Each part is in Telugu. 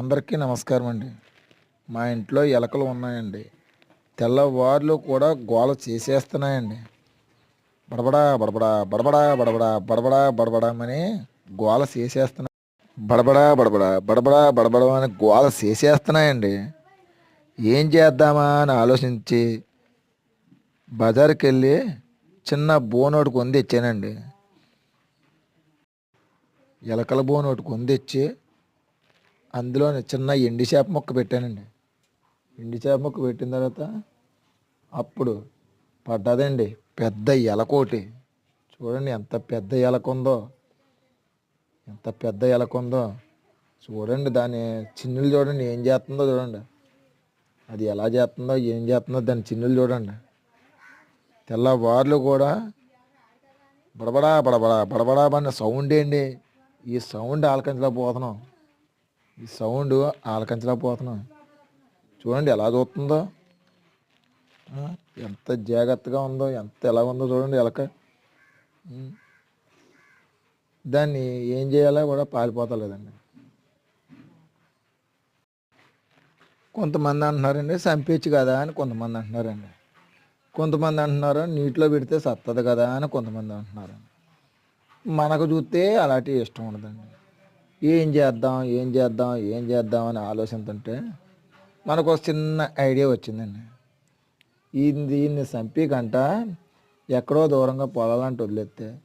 అందరికీ నమస్కారం అండి. మా ఇంట్లో ఎలకలు ఉన్నాయండి. తెల్లవార్లు కూడా గోల చేసేస్తున్నాయండి. బడబడా బడబడా బడబడా బడబడా బడబడా బడబడమని గోల చేసేస్తున్నాయి బడబడా బడబడా బడబడా బడబడమని గోల చేసేస్తున్నాయండి. ఏం చేద్దామా అని ఆలోచించి బజార్కి వెళ్ళి చిన్న బోన్ కొని తెచ్చానండి. ఎలకల బోన్ ఒకటి కొని తెచ్చి అందులో చిన్న ఎండి చేప ముక్క పెట్టానండి. ఎండి చేప ముక్క పెట్టిన తర్వాత అప్పుడు పడ్డదండి పెద్ద ఎలకోటి. చూడండి ఎంత పెద్ద ఎలక ఉందో ఎంత పెద్ద ఎలక ఉందో. చూడండి దాని చిన్నులు చూడండి ఏం చేస్తుందో చూడండి. అది ఎలా చేస్తుందో ఏం చేస్తుందో దాని చిన్నులు చూడండి. తెల్లవార్లు కూడా బడబడా బడబడా బడబడా అన్న సౌండ్ ఏంటి ఈ సౌండ్ ఆలకించలేకపోతున్నాం. ఈ సౌండ్ ఆలకించలేకపోతున్నాం చూడండి ఎలా చూస్తుందో. ఎంత జాగ్రత్తగా ఉందో ఎంత ఎలా ఉందో చూడండి ఎలక. దాన్ని ఏం చేయాలో కూడా పారిపోతలేదండి. కొంతమంది అంటున్నారండి చంపేచ్చు కదా అని కొంతమంది అంటున్నారండి. కొంతమంది అంటున్నారు నీటిలో పెడితే సత్తది కదా అని కొంతమంది అంటున్నారు మనకు చూస్తే అలాంటివి ఇష్టం ఉండదండి. ఏం చేద్దాం ఏం చేద్దాం ఏం చేద్దాం అని ఆలోచిస్తుంటే మనకు ఒక చిన్న ఐడియా వచ్చిందండి. ఈ దీన్ని చంపి కంట ఎక్కడో దూరంగా పొలాలంటే వదిలేస్తే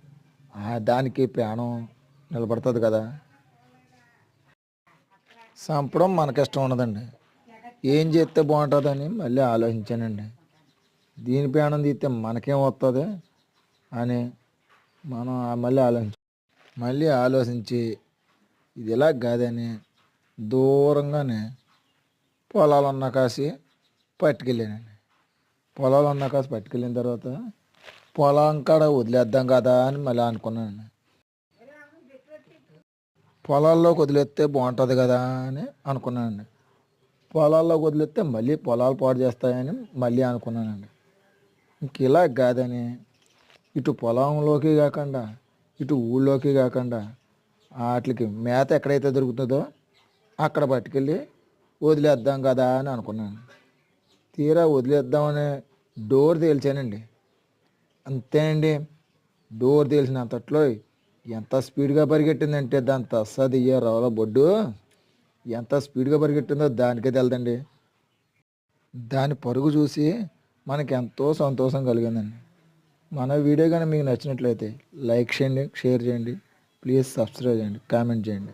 దానికి ప్రాణం నిలబడుతుంది కదా. చంపడం మనకిష్టం ఉండదండి. ఏం చేస్తే బాగుంటుందని మళ్ళీ ఆలోచించానండి. దీని ప్రాణం తీస్తే మనకేం వస్తుంది అని మనం మళ్ళీ ఆలోచించ మళ్ళీ ఆలోచించి ఇది ఇలా కాదని దూరంగానే పొలాలు ఉన్న కాసి పట్టుకెళ్ళానండి. పొలాలు ఉన్న కాసి పట్టుకెళ్ళిన తర్వాత పొలం కాడ వదిలేద్దాం కదా అని మళ్ళీ అనుకున్నాను పొలాల్లోకి వదిలేస్తే బాగుంటుంది కదా అని అనుకున్నానండి. పొలాల్లోకి వదిలేస్తే మళ్ళీ పొలాలు పాడు చేస్తాయని మళ్ళీ అనుకున్నానండి. ఇంక ఇలా కాదని ఇటు పొలంలోకి కాకుండా ఇటు ఊళ్ళోకి కాకుండా వాటికి మేత ఎక్కడైతే దొరుకుతుందో అక్కడ పట్టుకెళ్ళి వదిలేద్దాం కదా అని అనుకున్నాను. తీరా వదిలేద్దామని డోర్ తేల్చానండి. అంతేనండి డోర్ తేల్చినంతట్లో ఎంత స్పీడ్గా పరిగెట్టిందంటే దాని తస్సది ఏ రవల బొడ్డు. ఎంత స్పీడ్గా పరిగెట్టిందో దానికే తెలదండి. దాని పరుగు చూసి మనకి ఎంతో సంతోషం కలిగిందండి. మన వీడియో కానీ మీకు నచ్చినట్లయితే లైక్ చేయండి షేర్ చేయండి. ప్లీజ్ సబ్స్క్రైబ్ చేయండి కామెంట్ చేయండి.